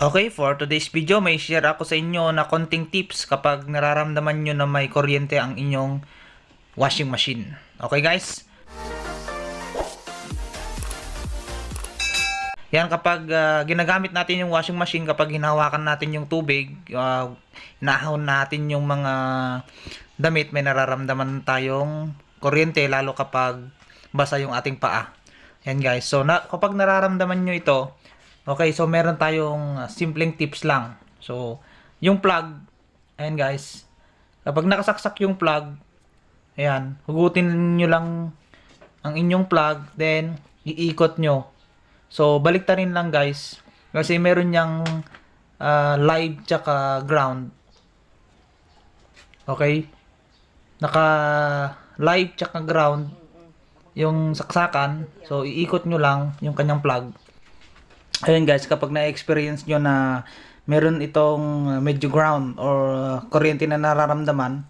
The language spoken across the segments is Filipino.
Okay, for today's video, may share ako sa inyo na konting tips kapag nararamdaman nyo na may kuryente ang inyong washing machine. Okay guys? Yan kapag ah, ginagamit natin yung washing machine kapag hinahawakan natin yung tubig, uh, hinahon natin yung mga damit, may nararamdaman tayong kuryente lalo kapag basa yung ating paa. Yan guys. So na, kapag nararamdaman nyo ito, okay, so meron tayong simpleng tips lang. So yung plug, ayan guys, kapag nakasaksak yung plug, ayan, hugutin nyo lang ang inyong plug, then iikot nyo. So, baliktarin lang guys. Kasi meron niyang ah, live tsaka ground. Okay? Naka live tsaka ground yung saksakan. So, iikot nyo lang yung kanyang plug. Ayun guys, kapag na-experience nyo na meron itong uh, medyo ground or uh, kuryente na nararamdaman,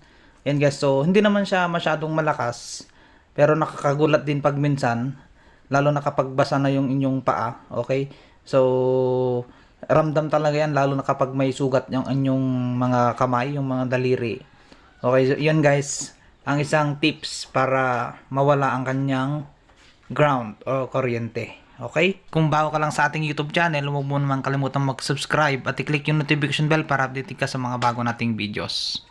ayun guys, so hindi naman siya masyadong malakas, pero nakakagulat din pag minsan, lalo na kapag basa na yung inyong paa, okay? So, ramdam talaga yan, lalo na kapag may sugat yung inyong mga kamay, yung mga daliri. Okay, so yun guys, ang isang tips para mawala ang kanyang ground o kuryente. Okay? Kung bago ka lang sa ating YouTube channel, huwag mo naman kalimutan mag-subscribe at i-click yung notification bell para update ka sa mga bago nating videos.